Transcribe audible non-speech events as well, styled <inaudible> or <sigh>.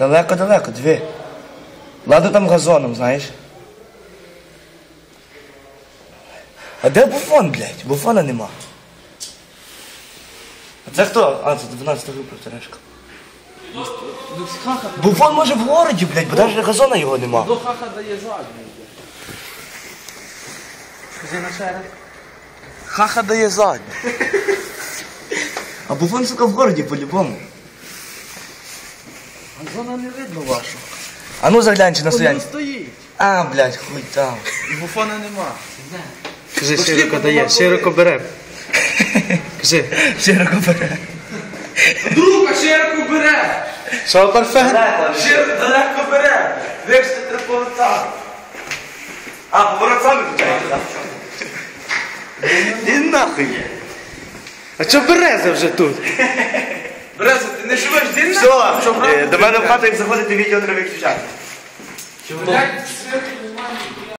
Далеко-далеко, дві. Ладно там газоном, знаєш. А де буфон, блядь? Буфона нема. А це хто? А, це 12 група Терешка. Буфон може в городі, блядь, бо навіть газона його нема. до хаха дає задню. Скажи на ще раз. Хаха дає задню. А буфон, сука, в городі по-любому. А зона не видно вашу. А ну загляньте на стоянці. стоїть. А, блядь, хуй там. І буфона нема. Кажи, широко дає, широко бере. <laughs> Кажи, Широко бере. Друга широко бере! що парфен? Широко далеко бере! Вибачте, треба повертати. А, поворот сам включається. Ти нахуй. А що береза вже тут? Береза, ти не живеш день Все, е, до мене в хату, як заходити, відео треба виключати. Блядь,